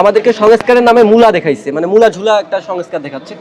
আমাদেরকে সংস্কারের নামে মূলা দেখাইছে। মানে মূলা ঝুলা একটা সংস্কার দেখাচ্ছে।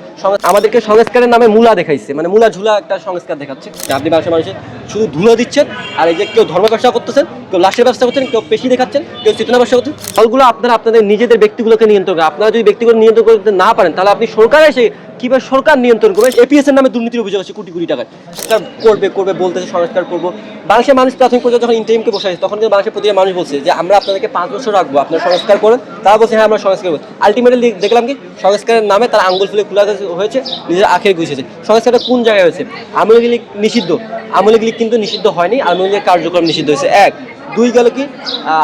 আমাদেরকে সংস্কারের নামে মূলা দেখাইছে। মানে মূলা ঝুলা একটা সংস্কার দেখাচ্ছে। আপনি ব্যবসা মানুষের শুধু ধুলো দিচ্ছেন, আর এই যে কেউ ধর্ম ব্যবসা করতেছেন, কেউ লাশের ব্যবসা করছেন, কেউ পেশি দেখাচ্ছেন, কেউ চেতনা ব্যবসা করছেন ফলগুলো আপনারা আপনাদের নিজেদের ব্যক্তিগুলোকে নিয়ন্ত্রণ করেন আপনারা যদি ব্যক্তিগত নিয়ন্ত্রণ করতে না পারেন, তাহলে আপনি সরকার এসে কীভাবে সরকার নিয়ন্ত্রণ করবে এপিএস এর নামে দুর্নীতির অভিযোগ আছে কোটি কোটি টাকার সেটা করবে করবে, বলতেছে, সংস্কার করব। বাংলাদেশের মানুষ প্রাথমিক পর্যায়ে যখন ইন্টারিমকে বসে আছে তখন কিন্তু বাংলাদেশের প্রতিটা মানুষ বলছে যে, আমরা আপনাদেরকে পাঁচ বছর রাখব, আপনারা সংস্কার করেন। তারা বলছে হ্যাঁ আমরা সংস্কার করি আলটিমেটলি দেখলাম কি? সংস্কারের নামে তারা আঙ্গুল ফুলে খোলা হয়েছে নিজের আখের গুছিয়েছে সংস্কারটা কোন জায়গায় হয়েছে? আমলি লীগ নিষিদ্ধ। আমলি লীগ কিন্তু নিষিদ্ধ হয়নি আমলি লীগের কার্যক্রম নিষিদ্ধ হয়েছে। এক, দুই গেল কি?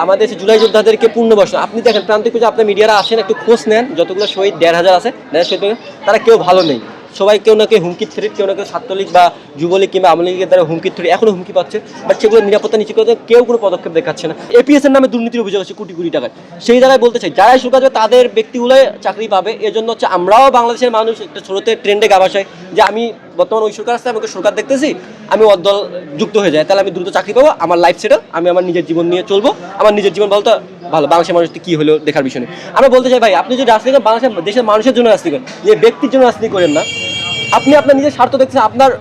আমাদের জুলাই যোদ্ধাদেরকে পূর্ণবর্ষ আপনি দেখেন, প্রান্তিক পর্যায়ে আপনার মিডিয়ারা আসেন, একটু খোঁজ নেন, যতগুলো শহীদ, দেড় হাজার আছে, দেড় শহীদ তারা কেউ ভালো নেই। সবাই কেউ না কেউ হুমকি থ্রি কেউ না কেউ ছাত্রলীগ বা যুবলীগ কিংবা আওয়ামী লীগের দ্বারা হুমকি থ্রি এখনও হুমকি পাচ্ছে বা সেগুলো নিরাপত্তা নিশ্চিত করতে কেউ কোনো পদক্ষেপ দেখাচ্ছে না। এপিএস এর নামে দুর্নীতির অভিযোগ আছে কোটি কোটি টাকায়। সেই জায়গায় বলতে চাই, যারাই সুখ আছে তাদের ব্যক্তিগুলোই চাকরি পাবে। এজন্য হচ্ছে আমরাও বাংলাদেশের মানুষ একটা ছোটতে ট্রেন্ডে গাবাসায় যে আমি বর্তমান ওই সরকার আসতে আমাকে সরকার দেখতেছি, আমি অদল যুক্ত হয়ে যায়। তাহলে আমি দ্রুত চাকরি পাবো, আমার লাইফ সেটেল আমি আমার নিজের জীবন নিয়ে চলবো। আমার নিজের জীবন বলতো, ভালো, বাংলাদেশের মানুষ কি হলো দেখার বিষয় আমি আমরা বলতে চাই, ভাই, আপনি যদি রাজনীতি করেন, বাংলাদেশের দেশের মানুষের জন্য রাজনীতি করেন, যে ব্যক্তির জন্য রাজনীতি করেন না, আপনি আপনার নিজের স্বার্থ দেখছেন আপনার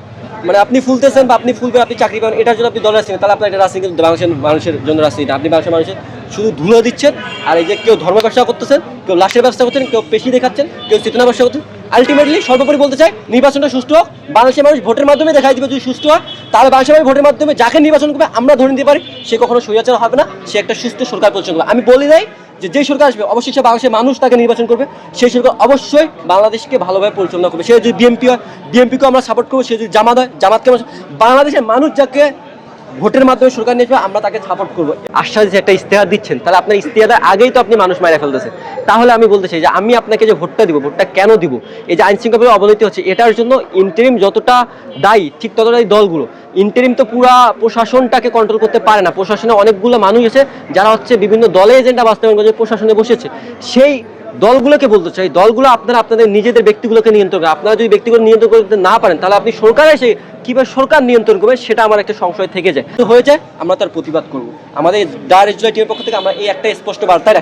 মানে আপনি ফুলতেছেন বা আপনি ফুলবেন আপনি চাকরি পাবেন, এটার জন্য আপনি দল রাজনীতি তাহলে আপনার এটা রাজনীতি বাংলাদেশের মানুষের জন্য রাজনীতি। আপনি বাংলাদেশের মানুষের শুধু ধুলো দিচ্ছেন, আর এই যে কেউ ধর্ম ব্যবসা করতেছেন, কেউ লাশের ব্যবসা করছেন কেউ পেশি দেখাচ্ছেন, কেউ চেতনা ব্যবসা করছেন আলটিমেটলি সর্বোপরি বলতে চাই, নির্বাচনটা সুস্থ হোক। বাংলাদেশের মানুষ ভোটের মাধ্যমে দেখাই দিবে যদি সুস্থ হয়। তাহলে বাংলাদেশের ভোটের মাধ্যমে যাকে নির্বাচন করবে, আমরা ধরে নিতে পারি, সে কখনো স্বৈরাচার হবে না, সে একটা সুস্থ সরকার পরিচালনা করবে আমি বলি নাই যে যেই সরকার আসবে, অবশ্যই সে বাংলাদেশের মানুষ তাকে নির্বাচন করবে, সেই সরকার অবশ্যই বাংলাদেশকে ভালোভাবে পরিচালনা করবে। সে যদি বিএনপি হয় বিএমপিকেও আমরা সাপোর্ট করব, সে যদি জামাত হয়, জামাতকে বাংলাদেশের মানুষ যাকে ভোটের মাধ্যমে সরকার নিয়ে আমরা তাকে সাপোর্ট করব। আশ্বাস যে একটা ইস্তেহার দিচ্ছেন। তাহলে আপনার ইস্তেহারের আগেই তো আপনি মানুষ মারা ফেলতেছে তাহলে আমি বলতে চাই যে, আমি আপনাকে যে ভোটটা দিব, ভোটটা কেন দিব? এই যে আইন শৃঙ্খলা অবনতি হচ্ছে, এটার জন্য ইন্টারিম যতটা দায়ী, ঠিক ততটাই দলগুলো। ইন্টারিম তো পুরা প্রশাসনটাকে কন্ট্রোল করতে পারে না। প্রশাসনে অনেকগুলো মানুষ আছে, যারা হচ্ছে বিভিন্ন দলে এজেন্ডা বাস্তবায়ন করে প্রশাসনে বসেছে। সেই দলগুলোকে বলতে চাই, দলগুলো আপনারা আপনাদের নিজেদের ব্যক্তিগুলোকে নিয়ন্ত্রণ করেন আপনারা যদি ব্যক্তিগুলো নিয়ন্ত্রণ করতে না পারেন, তাহলে আপনি সরকার এসে কীভাবে সরকার নিয়ন্ত্রণ করবে সেটা আমার একটা সংশয় থেকে যায় তো হয়ে যায় আমরা তার প্রতিবাদ করব আমাদের ডার ইসরায়েল টিমের পক্ষ থেকে আমরা এই একটা স্পষ্ট বার্তায়।